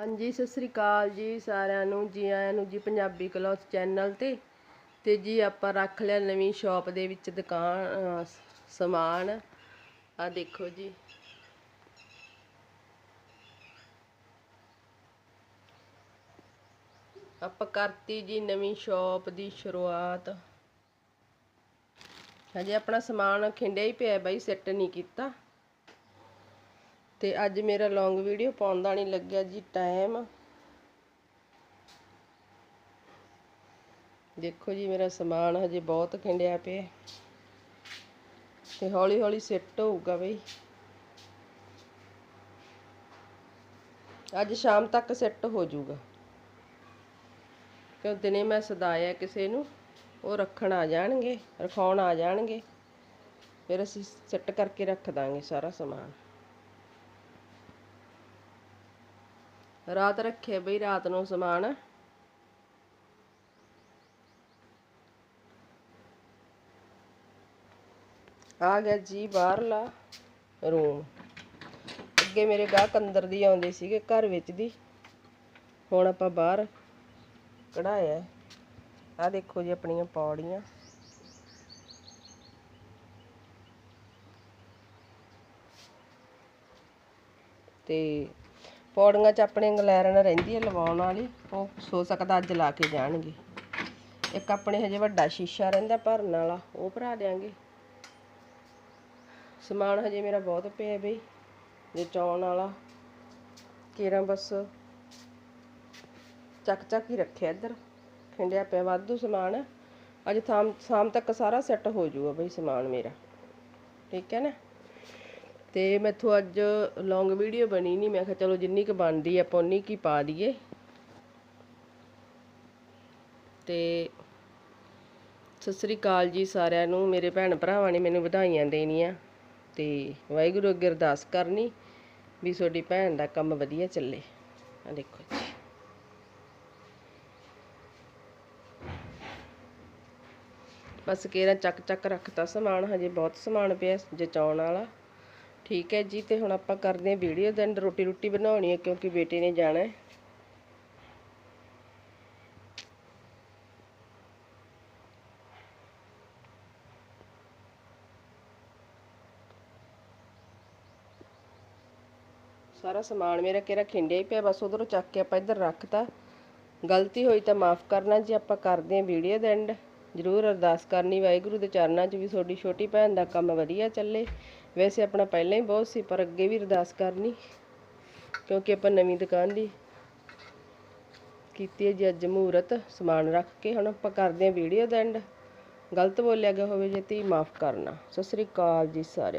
ਹਾਂਜੀ, ਸਤਿ ਸ੍ਰੀ ਅਕਾਲ ਜੀ ਸਾਰਿਆਂ ਨੂੰ, ਜੀ ਆਇਆਂ ਨੂੰ ਜੀ ਪੰਜਾਬੀ ਕਲੌਥ ਚੈਨਲ ਤੇ। ਤੇ ਜੀ ਆਪਾਂ ਰੱਖ ਲਿਆ ਨਵੀਂ ਸ਼ਾਪ ਦੇ ਵਿੱਚ ਦੁਕਾਨ ਸਮਾਨ। ਆ ਦੇਖੋ ਜੀ। ਆਪਾਂ ਕਰਤੀ ਜੀ ਨਵੀਂ ਸ਼ਾਪ ਦੀ ਸ਼ੁਰੂਆਤ। ਹਜੇ ਆਪਣਾ ਸਮਾਨ ਖਿੰਡਿਆ ਹੀ ਪਿਆ ਬਾਈ ਸੈੱਟ ਨਹੀਂ ਕੀਤਾ। ਤੇ ਅੱਜ ਮੇਰਾ ਲੌਂਗ ਵੀਡੀਓ ਪਾਉਣ ਦਾ ਨਹੀਂ ਲੱਗਿਆ ਜੀ ਟਾਈਮ ਦੇਖੋ ਜੀ, ਮੇਰਾ ਸਮਾਨ ਹਜੇ ਬਹੁਤ ਖਿੰਡਿਆ ਪਿਆ। ਤੇ ਹੌਲੀ ਹੌਲੀ ਸੈੱਟ ਹੋਊਗਾ ਬਈ। ਅੱਜ ਸ਼ਾਮ ਤੱਕ ਸੈੱਟ ਹੋ ਜਾਊਗਾ। ਕਿਉਂ ਦਿਨੇ ਮੈਂ ਸਦਾਇਆ ਕਿਸੇ ਨੂੰ, ਉਹ ਰੱਖਣ ਆ ਜਾਣਗੇ, ਰਖਾਉਣ ਆ ਜਾਣਗੇ। ਫਿਰ ਅਸੀਂ ਸੈੱਟ ਕਰਕੇ ਰੱਖ ਦਾਂਗੇ ਸਾਰਾ ਸਮਾਨ। ਰਾਤ ਰੱਖੇ ਬਈ, ਰਾਤ ਨੂੰ ਸਮਾਨ। ਆ ਗਿਆ ਜੀ ਬਾਹਰਲਾ ਰੂਮ। ਅੱਗੇ ਮੇਰੇ ਗਾਹਕ ਅੰਦਰ ਦੀ ਆਉਂਦੇ ਸੀਗੇ, ਘਰ ਵਿੱਚ ਦੀ। ਹੁਣ ਆਪਾਂ ਬਾਹਰ ਕਢਾਇਆ। ਆ ਦੇਖੋ ਜੀ ਆਪਣੀਆਂ ਪੌੜੀਆਂ। ਤੇ ਪੌੜੀਆਂ 'ਚ ਆਪਣੇ ਇੰਗਲੈਰਨ ਰਹਿੰਦੀ ਹੈ ਲਵਾਉਣ ਵਾਲੀ, ਉਹ ਸੋ ਸਕਦਾ ਅੱਜ ਲਾ ਕੇ ਜਾਣਗੇ। ਇੱਕ ਆਪਣੇ ਹਜੇ ਵੱਡਾ ਸ਼ੀਸ਼ਾ ਰਹਿੰਦਾ ਭਰਨ ਵਾਲਾ, ਉਹ ਭਰਾ ਦਿਆਂਗੇ। ਸਮਾਨ ਹਜੇ ਮੇਰਾ ਬਹੁਤ ਪਿਆ ਬਈ, ਜੇ ਚੌਣ ਵਾਲਾ। ਕੇਰਾਂ ਬਸ ਚੱਕ ਚੱਕ ਹੀ ਰੱਖਿਆ ਇੱਧਰ। ਖਿੰਡਿਆ ਪਿਆ ਵਾਧੂ ਸਮਾਨ। ਅੱਜ ਸ਼ਾਮ ਸ਼ਾਮ ਤੱਕ ਸਾਰਾ ਸੈੱਟ ਹੋ ਜਾਊਗਾ ਬਈ ਸਮਾਨ ਮੇਰਾ। ਠੀਕ ਹੈ ਨਾ? ਤੇ ਮੈਥੋਂ ਅੱਜ ਲੌਂਗ ਵੀਡੀਓ ਬਣੀ ਨਹੀਂ ਮੈਂ ਕਿਹਾ ਚਲੋ ਜਿੰਨੀ ਕੁ ਬਣਦੀ ਆਪਾਂ ਉਨੀ ਕੀ ਪਾ ਦਈਏ। ਤੇ ਸਤਿ ਸ੍ਰੀ ਅਕਾਲ ਜੀ ਸਾਰਿਆਂ ਨੂੰ। ਮੇਰੇ ਭੈਣ ਭਰਾਵਾਂ ਨੇ ਮੈਨੂੰ ਵਧਾਈਆਂ ਦੇਣੀਆਂ ਤੇ ਵਾਹਿਗੁਰੂ ਅੱਗੇ ਅਰਦਾਸ ਕਰਨੀ ਵੀ ਤੁਹਾਡੀ ਭੈਣ ਦਾ ਕੰਮ ਵਧੀਆ ਚੱਲੇ। ਆ ਦੇਖੋ ਜੀ। ਬਸ ਕੇਰਾ ਚੱਕ ਚੱਕ ਰੱਖਤਾ ਸਮਾਨ, ਹਜੇ ਬਹੁਤ ਸਮਾਨ ਪਿਆ ਜਚਾਉਣ ਵਾਲਾ। ਠੀਕ ਹੈ ਜੀ, ਤੇ ਹੁਣ ਆਪਾਂ ਕਰਦੇ ਹਾਂ ਵੀਡੀਓ ਦੇ ਰੋਟੀ ਰੋਟੀ ਬਣਾਉਣੀ ਹੈ ਕਿਉਂਕਿ ਬੇਟੇ ਨੇ ਜਾਣਾ ਹੈ। ਸਾਰਾ ਸਮਾਨ ਮੇਰਾ ਕਿਹੜਾ ਖਿੰਡਿਆ ਹੀ ਪਿਆ, ਬਸ ਉਧਰੋਂ ਚੱਕ ਕੇ ਆਪਾਂ ਇੱਧਰ ਰੱਖਤਾ। ਗਲਤੀ ਹੋਈ ਤਾਂ ਮਾਫ ਕਰਨਾ ਜੀ, ਆਪਾਂ ਕਰਦੇ ਹਾਂ ਵੀਡੀਓ ਦੇ ਜ਼ਰੂਰ ਅਰਦਾਸ ਕਰਨੀ ਵਾਹਿਗੁਰੂ ਦੇ ਚਰਨਾਂ 'ਚ ਵੀ ਤੁਹਾਡੀ ਛੋਟੀ ਭੈਣ ਦਾ ਕੰਮ ਵਧੀਆ ਚੱਲੇ। ਵੈਸੇ ਆਪਣਾ ਪਹਿਲਾਂ ਹੀ ਬਹੁਤ ਸੀ, ਪਰ ਅੱਗੇ ਵੀ ਅਰਦਾਸ ਕਰਨੀ, ਕਿਉਂਕਿ ਆਪਾਂ ਨਵੀਂ ਦੁਕਾਨ ਦੀ ਕੀਤੀ ਹੈ ਜੀ, ਅੱਜ ਮਹੂਰਤ ਸਮਾਨ ਰੱਖ ਕੇ। ਹੁਣ ਆਪਾਂ ਕਰਦੇ ਹਾਂ ਵੀਡੀਓ ਦਾ ਐਂਡ ਗਲਤ ਬੋਲਿਆ ਗਿਆ ਹੋਵੇ ਜੇ ਤੀ ਮਾਫ ਕਰਨਾ। ਸਤਿ ਸ੍ਰੀ ਅਕਾਲ ਜੀ ਸਾਰਿਆਂ